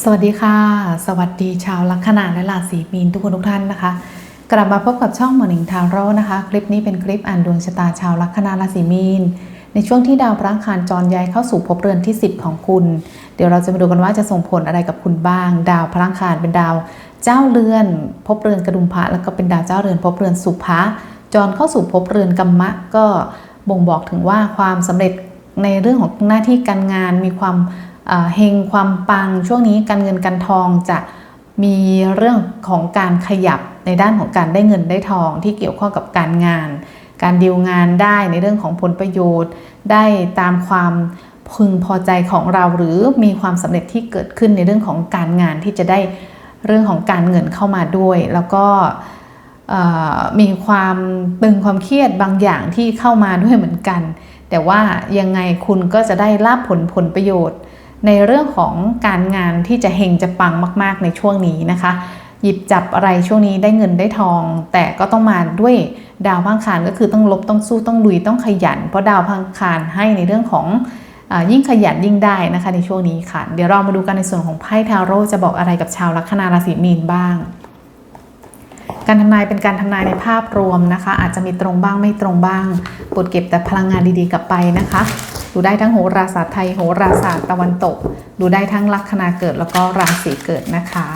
สวัสดีค่ะ สวัสดีชาวลัคนาและราศีมีนทุกคนทุกท่านนะคะ กลับมาพบกับช่องหมอหนิงทาวโร่นะคะ คลิปนี้เป็นคลิปอ่านดวงชะตาชาวลัคนาราศีมีน ในช่วงที่ดาวพระอังคารจรย้ายเข้าสู่ภพเรือนที่ 10 ของคุณ เดี๋ยวเราจะมาดูกันว่าจะส่งผลอะไรกับคุณบ้าง ดาวพระอังคารเป็นดาวเจ้าเรือนภพเรือนกระดุมพระแล้วก็เป็นดาวเจ้าเรือนภพเรือนสุภะจรเข้าสู่ภพเรือนกัมมะก็บ่งบอกถึงว่าความสำเร็จในเรื่องของหน้าที่การงานมีความ เฮงความปังช่วงนี้การเงินการทองจะมีเรื่องของการขยับในด้านของการได้เงินได้ทองที่เกี่ยวข้องกับการงาน การดีลงานได้ในเรื่องของผลประโยชน์ ได้ตามความพึงพอใจของเราหรือมีความสำเร็จที่เกิดขึ้นในเรื่องของการงานที่จะได้เรื่องของการเงินเข้ามาด้วย แล้วก็มีความตึงความเครียดบางอย่างที่เข้ามาด้วยเหมือนกัน แต่ว่ายังไงคุณก็จะได้รับผลผลประโยชน์ ในเรื่องของการงานที่จะเฮงจะปังมากๆในช่วงนี้นะคะ หยิบจับอะไรช่วงนี้ได้เงินได้ทอง แต่ก็ต้องมาด้วยดาวพังคารก็คือต้องลบต้องสู้ต้องลุยต้องขยัน เพราะดาวพังคารให้ในเรื่องของอยิ่งขยันยิ่งได้นะคะในช่วงนี้ค่ะ เดี๋ยวเรามาดูกันในส่วนของไพ่ทาโร่จะบอกอะไรกับชาวลัคนาราศีมีนบ้าง การทำนายเป็นการทำนายในภาพรวมนะคะ อาจจะมีตรงบ้างไม่ตรงบ้างปรดเก็บแต่พลังงานดีๆกลับไปนะคะ ดูได้ทั้งโหราศาสตร์ไทยโหราศาสตร์ตะวันตก ดูได้ทั้งลัคนาเกิดแล้วก็ราศีเกิดนะคะ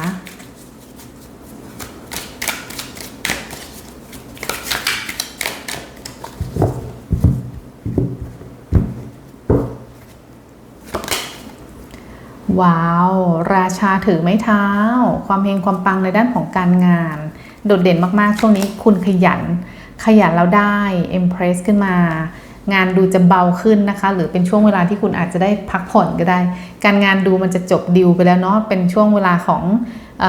ว้าว ราชาถือไม้เท้า ความเฮงความปังในด้านของการงาน โดดเด่นมาก ๆ ช่วงนี้คุณขยัน ขยันแล้วได้ Impress ขึ้นมา งานดูจะเบาขึ้นนะคะ หรือเป็นช่วงเวลาที่คุณอาจจะได้พักผ่อนก็ได้ การงานดูมันจะจบดิวไปแล้วเนาะเป็นช่วงเวลาของอ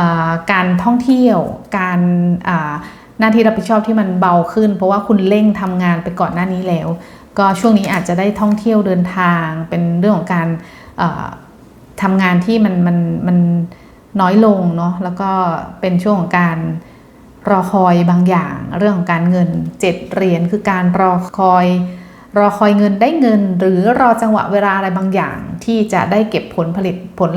การท่องเที่ยว การหน้าที่รับผิดชอบที่มันเบาขึ้น เพราะว่าคุณเร่งทำงานไปก่อนหน้านี้แล้ว ก็ช่วงนี้อาจจะได้ท่องเที่ยวเดินทาง เป็นเรื่องของการอ่าทำงานที่มันมันมันน้อยลงเนาะแล้วก็เป็นช่วงของการรอคอยบางอย่าง เรื่องของการเงินเจ็ดเหรียญคือการรอคอย รอคอยเงินได้เงิน หรือรอจังหวะเวลาอะไรบางอย่าง ที่จะได้เก็บผลผลิตผล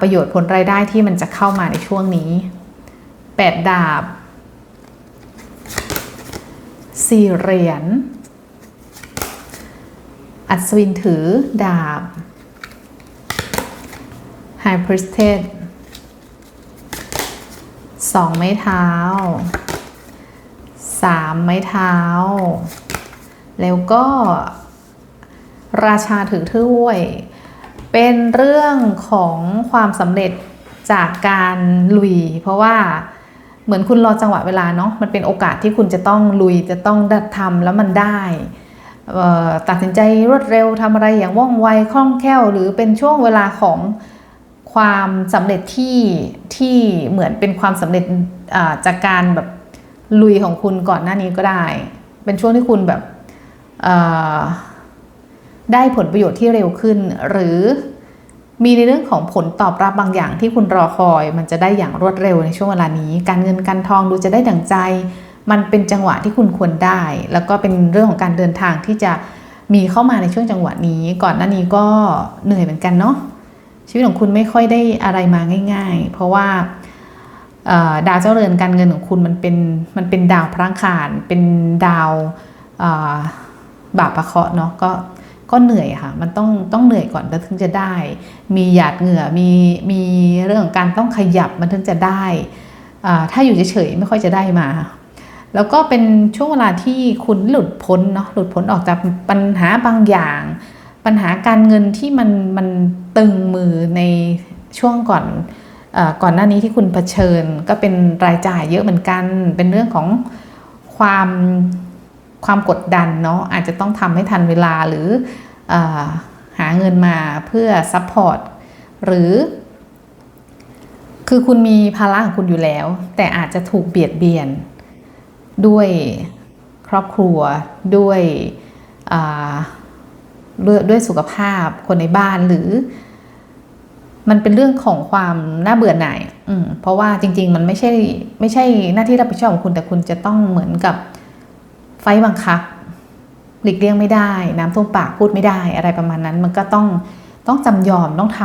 ประโยชน์ผลรายได้ที่มันจะเข้ามาในช่วงนี้แปดดาบสี่เหรียญอัศวินถือดาบ High Priestess สองไม้เท้าสามไม้เท้า แล้วก็ราชาถือถ้วย เป็นเรื่องของความสำเร็จจากการลุย เพราะว่าเหมือนคุณรอจังหวะเวลาเนาะมันเป็นโอกาสที่คุณจะต้องลุยจะต้องดัดทำแล้วมันได้ตัดสินใจรวดเร็วทำอะไรอย่างว่องไวคล่องแคล่ว หรือเป็นช่วงเวลาของความสำเร็จที่ที่เหมือนเป็นความสำเร็จจากการแบบลุยของคุณก่อนหน้านี้ก็ได้ เป็นช่วงที่คุณแบบ ได้ผลประโยชน์ที่เร็วขึ้น หรือมีในเรื่องของผลตอบรับบางอย่างที่คุณรอคอย มันจะได้อย่างรวดเร็วในช่วงเวลานี้ การเงินการทองดูจะได้ดั่งใจ มันเป็นจังหวะที่คุณควรได้ แล้วก็เป็นเรื่องของการเดินทางที่จะมีเข้ามาในช่วงจังหวะนี้ ก่อนหน้านี้ก็เหนื่อยเหมือนกันเนาะชีวิตของคุณไม่ค่อยได้อะไรมาง่าย ๆ เพราะว่าดาวเจ้าเรือนการเงินของคุณมันเป็นมันเป็นดาวพระอังคารเป็นดาวอ บาปประเคาะเนาะก็ก็เหนื่อยค่ะ มันต้องต้องเหนื่อยก่อนแล้วถึงจะได้ มีหยาดเหงื่อ มีมีเรื่องของการต้องขยับมันถึงจะได้อ่าถ้าอยู่เฉยๆไม่ค่อยจะได้มา แล้วก็เป็นช่วงเวลาที่คุณหลุดพ้นเนาะ หลุดพ้นออกจากปัญหาบางอย่าง ปัญหาการเงินที่มันมันตึงมือในช่วงก่อนอก่อนหน้านี้ที่คุณเผชิญ ก็เป็นรายจ่ายเยอะเหมือนกัน เป็นเรื่องของความ ความกดดันเนาะอาจจะต้องทำให้ทันเวลาหรืออหาเงินมาเพื่อซัพพอร์ตหรือ คือคุณมีภาระของคุณอยู่แล้ว แต่อาจจะถูกเบียดเบียน ด้วยครอบครัวด้วยด้วยสุขภาพคนในบ้านหรือ มันเป็นเรื่องของความน่าเบื่อหน่าย อืมเพราะว่าจริง ๆ มันไม่ใช่ไม่ใช่หน้าที่รับผิดชอบของคุณแต่คุณจะต้องเหมือนกับ ไฟบังคับ หลีกเลี่ยงไม่ได้ น้ำท่วมปากพูดไม่ได้ อะไรประมาณนั้น มันก็ต้องต้องจำยอมต้องท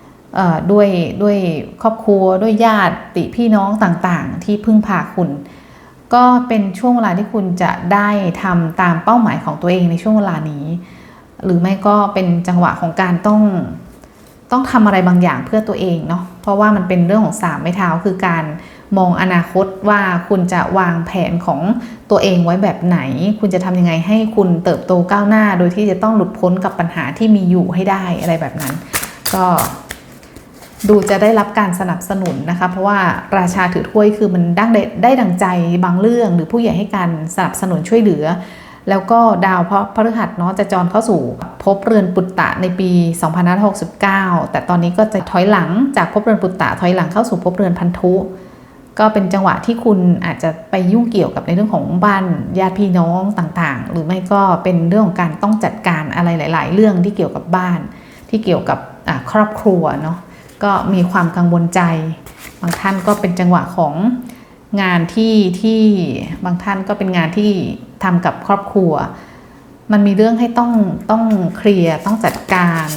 ำด้วยด้วยครอบครัวด้วยญาติพี่น้องต่างๆ ที่พึ่งพาคุณ ก็เป็นช่วงเวลาที่คุณจะได้ทำตามเป้าหมายของตัวเองในช่วงเวลานี้ หรือไม่ก็เป็นจังหวะของการต้องต้องทำอะไรบางอย่างเพื่อตัวเองเนาะเพราะว่ามันเป็นเรื่องของสามไม้เท้าคือการ มองอนาคตว่าคุณจะวางแผนของตัวเองไว้แบบไหน คุณจะทำยังไงให้คุณเติบโตก้าวหน้า โดยที่จะต้องหลุดพ้นกับปัญหาที่มีอยู่ให้ได้อะไรแบบนั้น ก็ดูจะได้รับการสนับสนุนนะคะ เพราะว่าราชาถือถ้วยคือมันดังได้ได้ดังใจบางเรื่อง หรือผู้ใหญ่ให้การสนับสนุนช่วยเหลือ แล้วก็ดาวเพราะพฤหัสเนาะจะจรเข้าสู่ภพเรือนปุตตะในปี2569 แต่ตอนนี้ก็จะถอยหลังจากภพเรือนปุตตะถอยหลังเข้าสู่ภพเรือนพันธุ ก็เป็นจังหวะที่คุณอาจจะไปยุ่งเกี่ยวกับในเรื่องของบ้านญาติพี่น้องต่างๆ หรือไม่ก็เป็นเรื่องของการต้องจัดการอะไรหลาย ๆ เรื่องที่เกี่ยวกับบ้าน ที่เกี่ยวกับครอบครัวเนาะก็มีความกังวลใจ บางท่านก็เป็นจังหวะของงานที่ที่บางท่านก็เป็นงานที่ทำกับครอบครัว มันมีเรื่องให้ต้องต้องเคลียร์ต้องจัดการ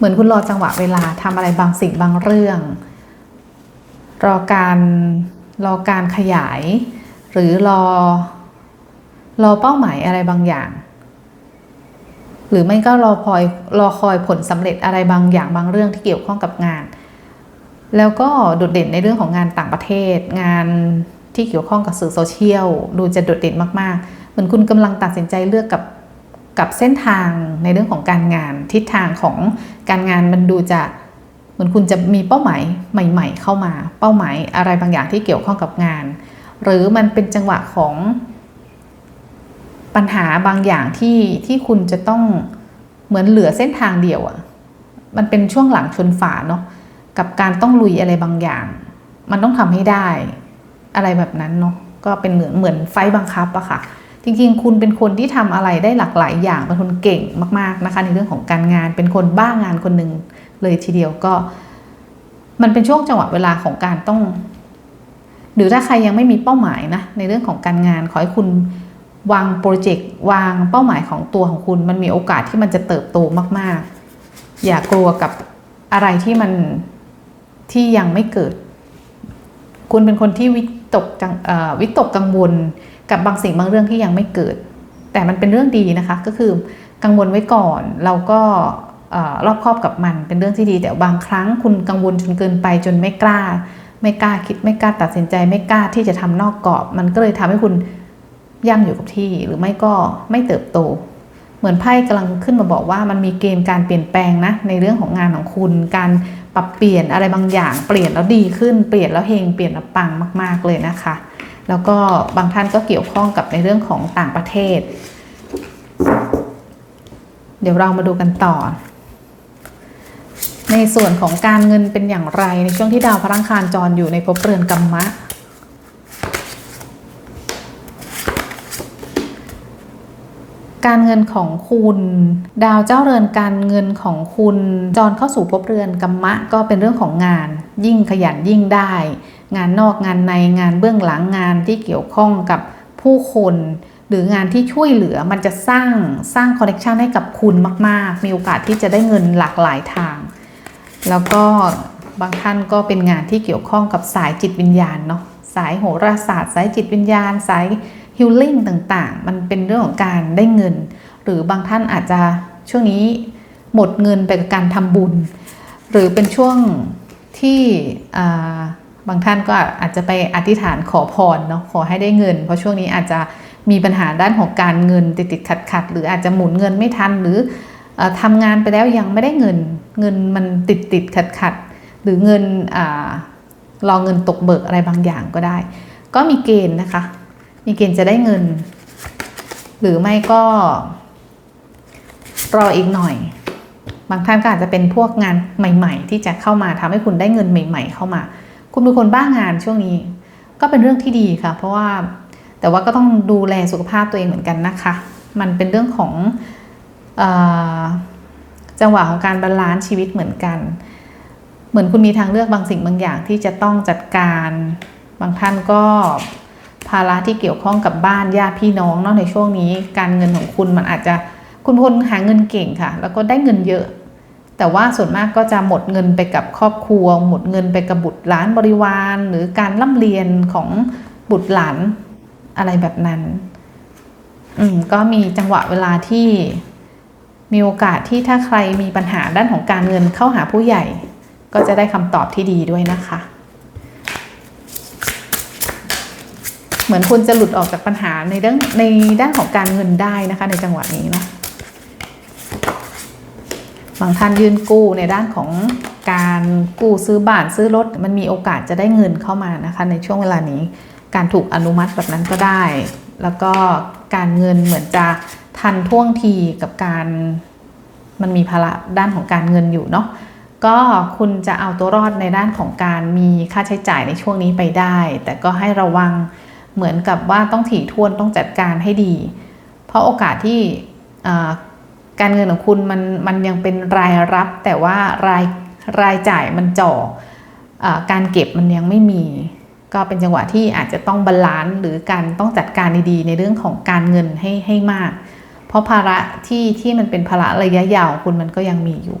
เหมือนคุณรอจังหวะเวลาทำอะไรบางสิ่งบางเรื่อง รอการรอการขยาย หรือรอ รอเป้าหมายอะไรบางอย่าง หรือไม่ก็รอคอยรอคอยผลสำเร็จอะไรบางอย่างบางเรื่องที่เกี่ยวข้องกับงาน แล้วก็โดดเด่นในเรื่องของงานต่างประเทศ งานที่เกี่ยวข้องกับสื่อโซเชียลดูจะโดดเด่นมากๆ เหมือนคุณกำลังตัดสินใจเลือกกับ กับเส้นทางในเรื่องของการงานทิศทางของการงานมันดูจะเหมือนคุณจะมีเป้าหมายใหม่ ๆ เข้ามา เป้าหมายอะไรบางอย่างที่เกี่ยวข้องกับงาน หรือมันเป็นจังหวะของปัญหาบางอย่างที่ที่คุณจะต้องเหมือนเหลือเส้นทางเดียวอะ่ะมันเป็นช่วงหลังชนฝาเนาะกับการต้องลุยอะไรบางอย่าง มันต้องทำให้ได้ อะไรแบบนั้นเนาะก็เป็นเหมือนเหมือนไฟบังคับอะค่ะ จริงๆ คุณเป็นคนที่ทำอะไรได้หลากหลายอย่างเป็นคนเก่งมากๆนะคะในเรื่องของการงานเป็นคนบ้างานคนหนึ่งเลยทีเดียวก็ มันเป็นช่วงจังหวะเวลาของการต้อง หรือถ้าใครยังไม่มีเป้าหมายนะในเรื่องของการงานขอให้คุณวางโปรเจกต์วางเป้าหมายของตัวของคุณ มันมีโอกาสที่มันจะเติบโตมาก ๆ อย่ากลัวกับอะไรที่มันที่ยังไม่เกิด คุณเป็นคนที่วิตกจังวิตกกังวล กับบางสิ่งบางเรื่องที่ยังไม่เกิด แต่มันเป็นเรื่องดีนะคะ ก็คือกังวลไว้ก่อนเราก็รอบครอบกับมันเป็นเรื่องที่ดี แต่บางครั้งคุณกังวลจนเกินไปจนไม่กล้า ไม่กล้าคิดไม่กล้าตัดสินใจ ไม่กล้าที่จะทำนอกกรอบ มันก็เลยทำให้คุณย่ำอยู่กับที่หรือไม่ก็ไม่เติบโต เหมือนไพ่กำลังขึ้นมาบอกว่ามันมีเกณฑ์การเปลี่ยนแปลงนะในเรื่องของงานของคุณ การปรับเปลี่ยนอะไรบางอย่าง เปลี่ยนแล้วดีขึ้นเปลี่ยนแล้วเฮงเปลี่ยนแล้วปังมาก ๆเลยนะคะ แล้วก็บางท่านก็เกี่ยวข้องกับในเรื่องของต่างประเทศ เดี๋ยวเรามาดูกันต่อ ในส่วนของการเงินเป็นอย่างไรในช่วงที่ดาวพระอังคารจรอยู่ในภพเรือนกรรมะการเงินของคุณ ดาวเจ้าเรือนการเงินของคุณ จรเข้าสู่ภพเรือนกรรมะ ก็เป็นเรื่องของงาน ยิ่งขยันยิ่งได้ งานนอกงานในงานเบื้องหลังงานที่เกี่ยวข้องกับผู้คน หรืองานที่ช่วยเหลือมันจะสร้างสร้างคอนเนคชันให้กับคุณมาก ๆ มีโอกาสที่จะได้เงินหลากหลายทาง แล้วก็บางท่านก็เป็นงานที่เกี่ยวข้องกับสายจิตวิญญาณเนาะสายโหราศาสตร์ สายจิตวิญญาณ สายฮิลลิ่งต่างๆ มันเป็นเรื่องของการได้เงิน หรือบางท่านอาจจะช่วงนี้หมดเงินไปกับการทำบุญ หรือเป็นช่วงที่ บางท่านก็อาจจะไปอธิษฐานขอพรเนาะขอให้ได้เงิน เพราะช่วงนี้อาจจะมีปัญหาด้านของการเงินติดติดขัดขัดหรืออาจจะหมุนเงินไม่ทันหรือทำงานไปแล้วยังไม่ได้เงิน เงินมันติดติดขัดขัดหรือเงินอรอเงินตกเบิกอะไรบางอย่างก็ได้ ก็มีเกณฑ์นะคะ มีเกณฑ์จะได้เงิน หรือไม่ก็ รออีกหน่อย บางท่านก็อาจจะเป็นพวกงานใหม่ ๆ ที่จะเข้ามาทำให้คุณได้เงินใหม่ ๆ เข้ามา คุณเป็นคนบ้างงานช่วงนี้ ก็เป็นเรื่องที่ดีค่ะ เพราะว่าแต่ว่าก็ต้องดูแลสุขภาพตัวเองเหมือนกันนะคะ มันเป็นเรื่องของอจังหวะของการบาลานซ์ชีวิตเหมือนกัน เหมือนคุณมีทางเลือกบางสิ่งบางอย่างที่จะต้องจัดการ บางท่านก็ภาระที่เกี่ยวข้องกับบ้านญาติพี่น้องเนาะในช่วงนี้ การเงินของคุณมันอาจจะคุณพลหาเงินเก่งค่ะ แล้วก็ได้เงินเยอะ แต่ว่าส่วนมากก็จะหมดเงินไปกับครอบครัว หมดเงินไปกับบุตรหลานบริวาร หรือการร่ำเรียนของบุตรหลานอะไรแบบนั้นอืมก็มีจังหวะเวลาที่มีโอกาสที่ถ้าใครมีปัญหาด้านของการเงินเข้าหาผู้ใหญ่ ก็จะได้คำตอบที่ดีด้วยนะคะ เหมือนคุณจะหลุดออกจากปัญหาในเรื่องในด้านของการเงินได้นะคะ ในจังหวะนี้เนาะ บางท่านยื่นกู้ในด้านของการกู้ซื้อบ้านซื้อรถมันมีโอกาสจะได้เงินเข้ามานะคะในช่วงเวลานี้การถูกอนุมัติแบบนั้นก็ได้ แล้วก็การเงินเหมือนจะทันท่วงทีกับการมันมีภาระด้านของการเงินอยู่เนาะก็คุณจะเอาตัวรอดในด้านของการมีค่าใช้จ่ายในช่วงนี้ไปได้ แต่ก็ให้ระวังเหมือนกับว่าต้องถี่ถ้วนต้องจัดการให้ดี เพราะโอกาสที่ การเงินของคุณมันมันยังเป็นรายรับ แต่ว่ารายรายจ่ายมันจ่ออการเก็บมันยังไม่มี ก็เป็นจังหวะที่อาจจะต้องบาลานซ์หรือการต้องจัดการดีๆ ในเรื่องของการเงินให้ให้มาก เพราะภาระที่ที่มันเป็นภาระระยะยาวคุณมันก็ยังมีอยู่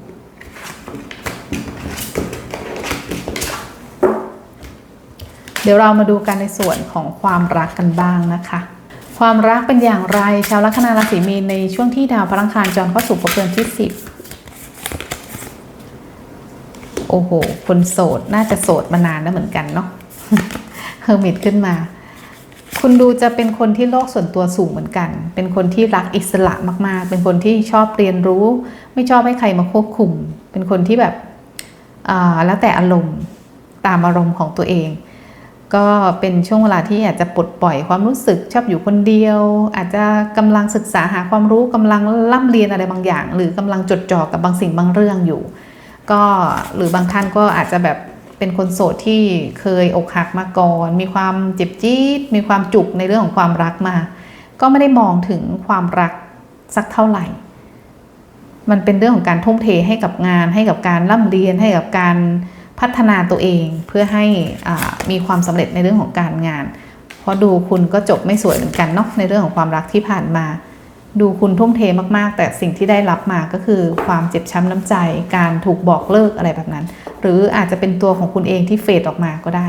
เดี๋ยวเรามาดูกันในส่วนของความรักกันบ้างนะคะ ความรักเป็นอย่างไร ชาวลัคนาราศีมีนในช่วงที่ดาวพลังคารจรเข้าสู่ภพเรือนที่10โอ้โหคนโสดน่าจะโสดมานานแล้วเหมือนกันเนาะเฮอร์มิตขึ้นมา คุณดูจะเป็นคนที่โลกส่วนตัวสูงเหมือนกัน เป็นคนที่รักอิสระมาก ๆ เป็นคนที่ชอบเรียนรู้ ไม่ชอบให้ใครมาควบคุม เป็นคนที่แบบแล้วแต่อารมณ์ตามอารมณ์ของตัวเอง ก็เป็นช่วงเวลาที่อาจจะปลดปล่อยความรู้สึกชอบอยู่คนเดียว อาจจะกำลังศึกษาหาความรู้กำลังล่ำเรียนอะไรบางอย่าง หรือกำลังจดจ่อกับบางสิ่งบางเรื่องอยู่ ก็หรือบางท่านก็อาจจะแบบเป็นคนโสดที่เคยอกหักมาก่อน มีความเจ็บจี๊ดมีความจุกในเรื่องของความรักมา ก็ไม่ได้มองถึงความรักสักเท่าไหร่ มันเป็นเรื่องของการทุ่มเทให้กับงาน ให้กับการร่ำเรียนให้กับการ พัฒนาตัวเองเพื่อให้มีความสำเร็จในเรื่องของการงาน เพราะดูคุณก็จบไม่สวยเหมือนกันเนาะในเรื่องของความรักที่ผ่านมา ดูคุณทุ่มเทมากๆ แต่สิ่งที่ได้รับมาก็คือความเจ็บช้ำน้ำใจ การถูกบอกเลิกอะไรแบบนั้น หรืออาจจะเป็นตัวของคุณเองที่เฟดออกมาก็ได้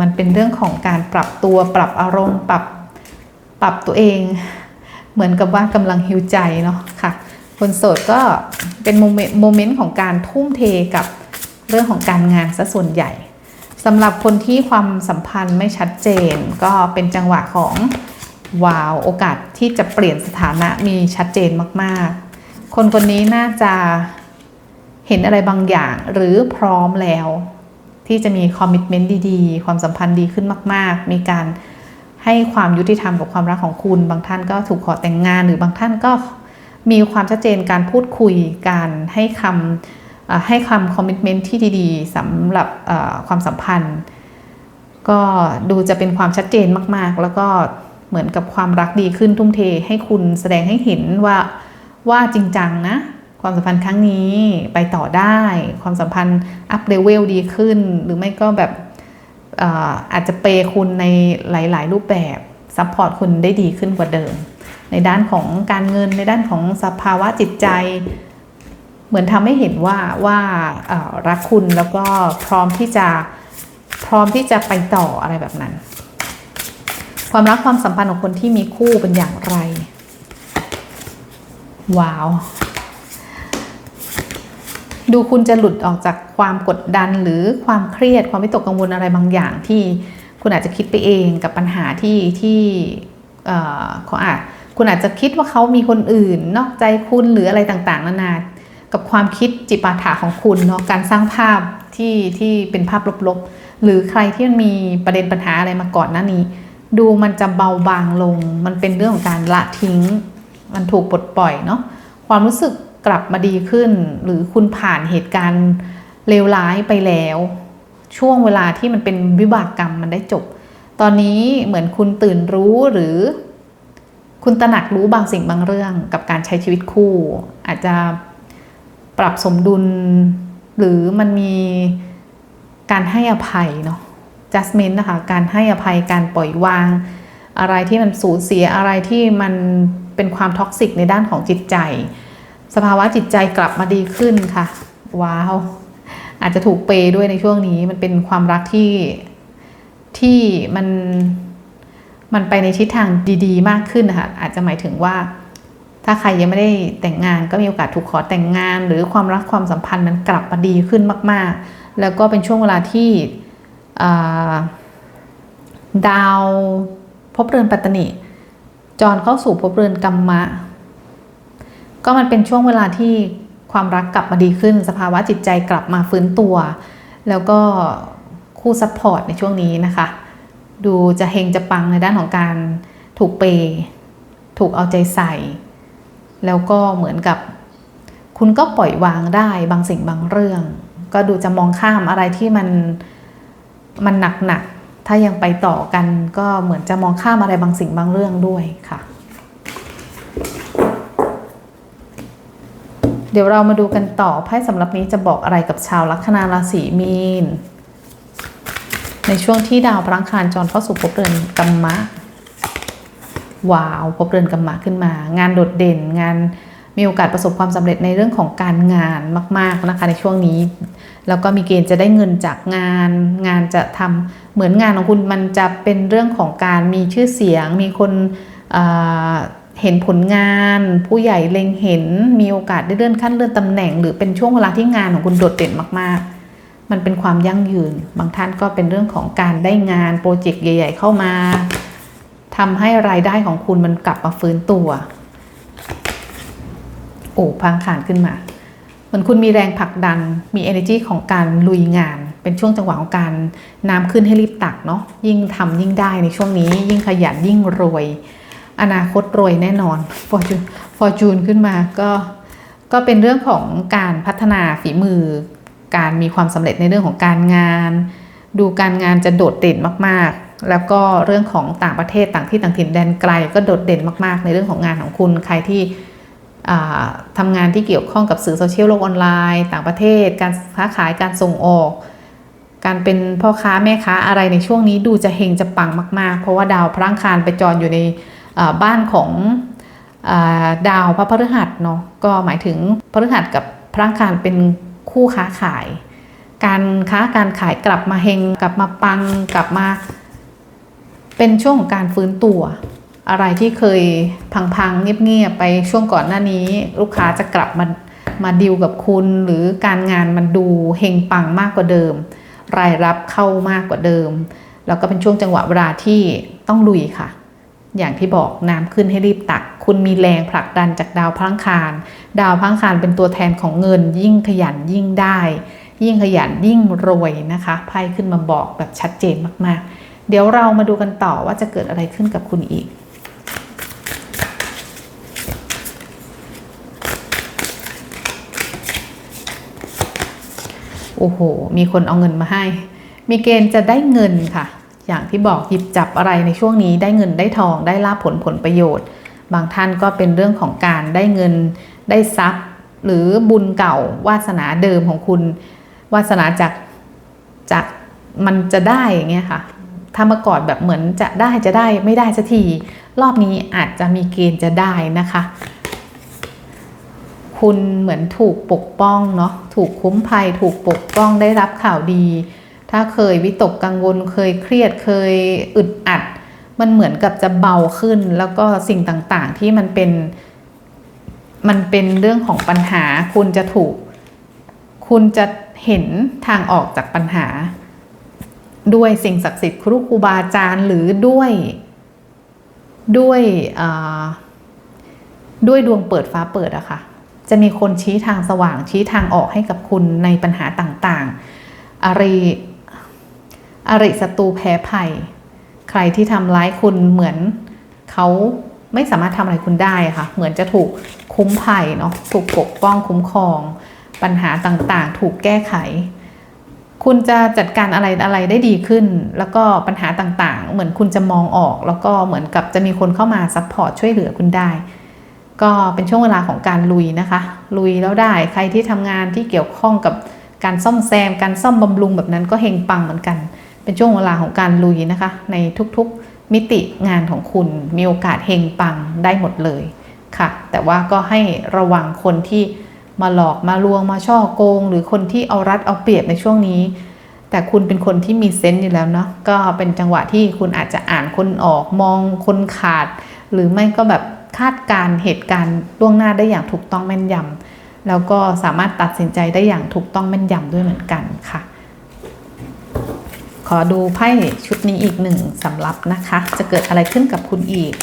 มันเป็นเรื่องของการปรับตัวปรับอารมณ์ ปรับปรับตัวเอง เหมือนกับว่ากำลังฮิวใจเนาะค่ะ คนโสดก็เป็นโมเมนต์ของการทุ่มเทกับ เรื่องของการงานซะส่วนใหญ่สำหรับคนที่ความสัมพันธ์ไม่ชัดเจน ก็เป็นจังหวะของว้าวโอกาสที่จะเปลี่ยนสถานะมีชัดเจนมากๆ คนคนนี้น่าจะเห็นอะไรบางอย่างหรือพร้อมแล้ว ที่จะมีคอมมิชเมนต์ดีๆ ความสัมพันธ์ดีขึ้นมาก ๆ มีการให้ความยุติธรรมกับความรักของคุณ บางท่านก็ถูกขอแต่งงานหรือบางท่านก็มีความชัดเจนการพูดคุยการให้คำ ให้คำคอมมิชเมนต์ที่ดีๆสำหรับความสัมพันธ์ ก็ดูจะเป็นความชัดเจนมาก ๆ แล้วก็เหมือนกับความรักดีขึ้นทุ่มเทให้คุณแสดงให้เห็นว่าว่าจริงจังนะ ความสัมพันธ์ครั้งนี้ไปต่อได้ ความสัมพันธ์อัพเลเวลดีขึ้น หรือไม่ก็แบบอาอาจจะเปย์คุณในหลาย ๆ รูปแบบซัพพอร์ตคุณได้ดีขึ้นกว่าเดิม ในด้านของการเงินในด้านของสภาวะจิตใจ เหมือนทำให้เห็นว่าว่ารักคุณแล้วก็พร้อมที่จะพร้อมที่จะไปต่ออะไรแบบนั้น ความรักความสัมพันธ์ของคนที่มีคู่เป็นอย่างไร ว้าว ดูคุณจะหลุดออกจากความกดดันหรือความเครียดความวิตกกังวลอะไรบางอย่างที่คุณอาจจะคิดไปเองกับปัญหาที่ที่เขาอาจคุณอาจจะคิดว่าเขามีคนอื่น นอกใจคุณหรืออะไรต่างๆนานา กับความคิดจิปาถะของคุณเนาะการสร้างภาพที่ที่เป็นภาพลบๆ หรือใครที่มันมีประเด็นปัญหาอะไรมาก่อนหน้านี้ ดูมันจะเบาบางลง มันเป็นเรื่องของการละทิ้ง มันถูกปลดปล่อยเนาะความรู้สึกกลับมาดีขึ้น หรือคุณผ่านเหตุการณ์เลวร้ายไปแล้ว ช่วงเวลาที่มันเป็นวิบากกรรมมันได้จบ ตอนนี้เหมือนคุณตื่นรู้หรือ คุณตระหนักรู้บางสิ่งบางเรื่องกับการใช้ชีวิตคู่ อาจจะ ปรับสมดุล หรือมันมีการให้อภัยเนาะ adjustment นะคะ การให้อภัยการปล่อยวาง อะไรที่มันสูญเสียอะไรที่มันเป็นความท็อกซิกในด้านของจิตใจ สภาวะจิตใจกลับมาดีขึ้นค่ะ ว้าว อาจจะถูกเปย์ด้วยในช่วงนี้มันเป็นความรักที่ที่มันมันไปในทิศทางดี ๆ มากขึ้นนะคะอาจจะหมายถึงว่า ถ้าใครยังไม่ได้แต่งงานก็มีโอกาสถูกขอแต่งงาน หรือความรักความสัมพันธ์มันกลับมาดีขึ้นมาก ๆ แล้วก็เป็นช่วงเวลาที่ดาวพบเรือนปัตตนิจรเข้าสู่ภพเรือนกัมมะ ก็มันเป็นช่วงเวลาที่ความรักกลับมาดีขึ้น สภาวะจิตใจกลับมาฟื้นตัว แล้วก็คู่ซัพพอร์ตในช่วงนี้นะคะ ดูจะเฮงจะปังในด้านของการถูกเปย์ถูกเอาใจใส่ แล้วก็เหมือนกับ คุณก็ปล่อยวางได้บางสิ่งบางเรื่อง ก็ดูจะมองข้ามอะไรที่มันมันหนักหนักถ้ายังไปต่อกันก็เหมือนจะมองข้ามอะไรบางสิ่งบางเรื่องด้วยค่ะ เดี๋ยวเรามาดูกันต่อไพ่สำหรับนี้จะบอกอะไรกับชาวลัคนาราศีมีน ในช่วงที่ดาวพลังคารจรเข้าสู่ภพเรือนกัมมะ ว้าว พบเรือนกัมมะขึ้นมา งานโดดเด่นงานมีโอกาสประสบความสำเร็จในเรื่องของการงานมาก ๆนะคะในช่วงนี้ แล้วก็มีเกณฑ์จะได้เงินจากงาน งานจะทำเหมือนงานของคุณมันจะเป็นเรื่องของการมีชื่อเสียง มีคนเเห็นผลงาน ผู้ใหญ่เล็งเห็น มีโอกาสได้เลื่อนขั้นเลื่อนตำแหน่ง หรือเป็นช่วงเวลาที่งานของคุณโดดเด่นมาก ๆ มันเป็นความยั่งยืน บางท่านก็เป็นเรื่องของการได้งานโปรเจกต์ใหญ่ ๆ เข้ามา ทำให้รายได้ของคุณมันกลับมาฟื้นตัว โอ้พังขานขึ้นมา เหมือนคุณมีแรงผลักดัน มี energy ของการลุยงาน เป็นช่วงจังหวะของการน้ำขึ้นให้รีบตักเนาะ ยิ่งทำยิ่งได้ในช่วงนี้ ยิ่งขยันยิ่งรวย อนาคตรวยแน่นอน ฟอร์จูนฟอร์จูนขึ้นมาก็ก็เป็นเรื่องของการพัฒนาฝีมือ การมีความสำเร็จในเรื่องของการงาน ดูการงานจะโดดเด่นมาก แล้วก็เรื่องของต่างประเทศต่างที่ต่างถิ่นแดนไกลก็โดดเด่นมากๆ ในเรื่องของงานของคุณใครที่ทำงานที่เกี่ยวข้องกับสื่อโซเชียลโลกออนไลน์ ต่างประเทศ การค้าขายการส่งออก การเป็นพ่อค้าแม่ค้าอะไรในช่วงนี้ดูจะเฮงจะปังมาก ๆ เพราะว่าดาวพลังคารไปจรอยู่ในบ้านของอดาวพระพฤหัสเนาะก็หมายถึงพฤหัสกับพลังคารเป็นคู่ค้าขาย การค้าการขายกลับมาเฮงกลับมาปังกลับมา เป็นช่วงของการฟื้นตัว อะไรที่เคยพังๆเงียบๆไปช่วงก่อนหน้านี้ ลูกค้าจะกลับมามาดิวกับคุณหรือการงานมันดูเฮงปังมากกว่าเดิม รายรับเข้ามากกว่าเดิม แล้วก็เป็นช่วงจังหวะเวลาที่ต้องลุยค่ะ อย่างที่บอกน้ำขึ้นให้รีบตัก คุณมีแรงผลักดันจากดาวพลังคาร ดาวพลังคารเป็นตัวแทนของเงิน ยิ่งขยันยิ่งได้ ยิ่งขยันยิ่งรวยนะคะไพ่ขึ้นมาบอกแบบชัดเจนมากๆ เดี๋ยวเรามาดูกันต่อว่าจะเกิดอะไรขึ้นกับคุณอีก โอ้โห มีคนเอาเงินมาให้ มีเกณฑ์จะได้เงินค่ะ อย่างที่บอกหยิบจับอะไรในช่วงนี้ได้เงินได้ทองได้ลาภผลผลประโยชน์ บางท่านก็เป็นเรื่องของการได้เงินได้ทรัพย์ หรือบุญเก่าวาสนาเดิมของคุณ วาสนาจากจากมันจะได้อย่างเงี้ยค่ะ ถ้าเมื่อก่อนแบบเหมือนจะได้จะได้ไม่ได้สักที รอบนี้อาจจะมีเกณฑ์จะได้นะคะ คุณเหมือนถูกปกป้องเนาะถูกคุ้มภัย ถูกปกป้องได้รับข่าวดี ถ้าเคยวิตกกังวลเคยเครียดเคยอึดอัด มันเหมือนกับจะเบาขึ้น แล้วก็สิ่งต่างๆที่มันเป็นมันเป็นเรื่องของปัญหาคุณจะถูก คุณจะเห็นทางออกจากปัญหา ด้วยสิ่งศักดิ์สิทธิ์ครูครูบาอาจารย์หรือด้วยด้วยด้วยดวงเปิดฟ้าเปิดอะค่ะ จะมีคนชี้ทางสว่างชี้ทางออกให้กับคุณในปัญหาต่างๆอริอริศัตรูแพ้ภัย ใครที่ทำร้ายคุณเหมือนเขาไม่สามารถทำอะไรคุณได้ค่ะ เหมือนจะถูกคุ้มภัยเนาะถูกปกป้องคุ้มครอง ปัญหาต่างๆ ถูกแก้ไข คุณจะจัดการอะไรอะไรได้ดีขึ้น แล้วก็ปัญหาต่างๆ เหมือนคุณจะมองออก แล้วก็เหมือนกับจะมีคนเข้ามาซัพพอร์ตช่วยเหลือคุณได้ ก็เป็นช่วงเวลาของการลุยนะคะ ลุยแล้วได้ใครที่ทำงานที่เกี่ยวข้องกับการซ่อมแซม การซ่อมบำรุงแบบนั้นก็เฮงปังเหมือนกัน เป็นช่วงเวลาของการลุยนะคะ ในทุกๆมิติงานของคุณมีโอกาสเฮงปังได้หมดเลยค่ะ แต่ว่าก็ให้ระวังคนที่ มาหลอกมาลวงมาช่อโกง หรือคนที่เอารัดเอาเปรียบในช่วงนี้ แต่คุณเป็นคนที่มีเซนส์อยู่แล้วเนาะก็เป็นจังหวะที่คุณอาจจะอ่านคนออกมองคนขาด หรือไม่ก็แบบคาดการเหตุการณ์ล่วงหน้าได้อย่างถูกต้องแม่นยำแล้วก็สามารถตัดสินใจได้อย่างถูกต้องแม่นยำด้วยเหมือนกันค่ะ ขอดูไพ่ชุดนี้อีกหนึ่งสำรับนะคะ จะเกิดอะไรขึ้นกับคุณอีก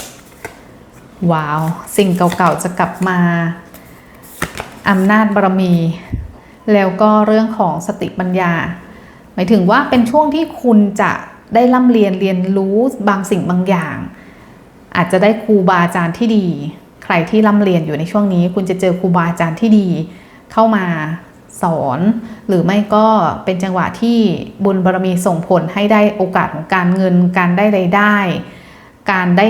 ว้าว สิ่งเก่าๆจะกลับมา อำนาจบารมี แล้วก็เรื่องของสติปัญญา หมายถึงว่าเป็นช่วงที่คุณจะได้ร่ำเรียนเรียนรู้บางสิ่งบางอย่าง อาจจะได้ครูบาอาจารย์ที่ดี ใครที่ร่ำเรียนอยู่ในช่วงนี้ คุณจะเจอครูบาอาจารย์ที่ดี เข้ามาสอน หรือไม่ก็เป็นจังหวะที่บุญบารมีส่งผลให้ได้โอกาสของการเงิน การได้รายได้ การได้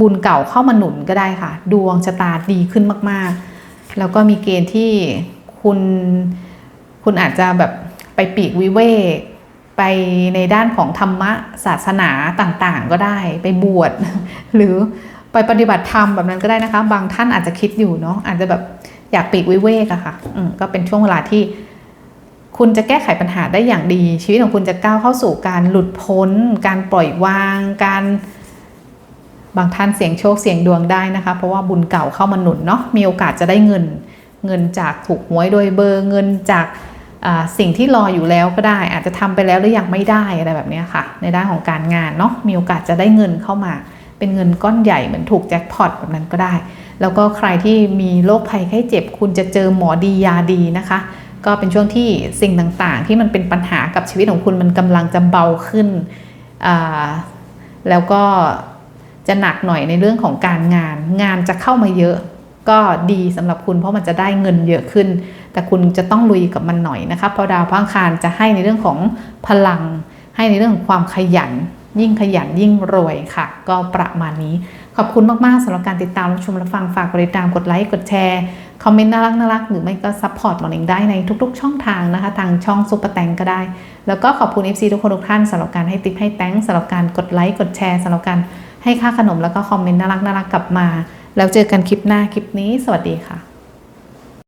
บุญเก่าเข้ามาหนุนก็ได้ค่ะ ดวงชะตาดีขึ้นมากๆ แล้วก็มีเกณฑ์ที่คุณคุณอาจจะแบบไปปีกวิเวก ไปในด้านของธรรมะศาสนาต่างๆ ก็ได้ไปบวชหรือไปปฏิบัติธรรมแบบนั้นก็ได้นะคะ บางท่านอาจจะคิดอยู่เนาะอาจจะแบบอยากปีกวิเวกอะค่ะก็เป็นช่วงเวลาที่ คุณจะแก้ไขปัญหาได้อย่างดี ชีวิตของคุณจะก้าวเข้าสู่การหลุดพ้น การปล่อยวาง การ บางท่านเสี่ยงโชคเสี่ยงดวงได้นะคะ เพราะว่าบุญเก่าเข้ามาหนุนเนาะมีโอกาสจะได้เงิน เงินจากถูกหวยโดยเบอร์เงินจากสิ่งที่รออยู่แล้วก็ได้ อาจจะทำไปแล้วหรือยังไม่ได้อะไรแบบนี้ค่ะ ในด้านของการงานเนาะมีโอกาสจะได้เงินเข้ามา เป็นเงินก้อนใหญ่เหมือนถูกแจ็คพอตแบบนั้นก็ได้ แล้วก็ใครที่มีโรคภัยไข้เจ็บ คุณจะเจอหมอดียาดีนะคะ ก็เป็นช่วงที่สิ่งต่างๆ ที่มันเป็นปัญหากับชีวิตของคุณมันกำลังจะเบาขึ้น แล้วก็ จะหนักหน่อยในเรื่องของการงาน งานจะเข้ามาเยอะ ก็ดีสำหรับคุณเพราะมันจะได้เงินเยอะขึ้น แต่คุณจะต้องลุยกับมันหน่อยนะคะเพราะดาวพังคารจะให้ในเรื่องของพลัง ให้ในเรื่องของความขยัน ยิ่งขยันยิ่งรวยค่ะ ก็ประมาณนี้ขอบคุณมาก ๆสำหรับการติดตามรับชมและฟังฝากกดติดตามกดไลค์กดแชร์คอมเมนต์น่ารักน่ารักหรือไม่ก็ซัพพอร์ตหมอนิงได้ในทุก ๆ ช่องทางนะคะ ทางช่องซุปเปอร์แตงก็ได้ แล้วก็ขอบคุณ FC ทุกคนทุกท่านสำหรับการให้ติปให้แตงสำหรับการกดไลค์กดแชร์สำหรับการ ให้ค่าขนมแล้วก็คอมเมนต์น่ารักน่ารักกลับมา แล้วเจอกันคลิปหน้าคลิปนี้ สวัสดีค่ะ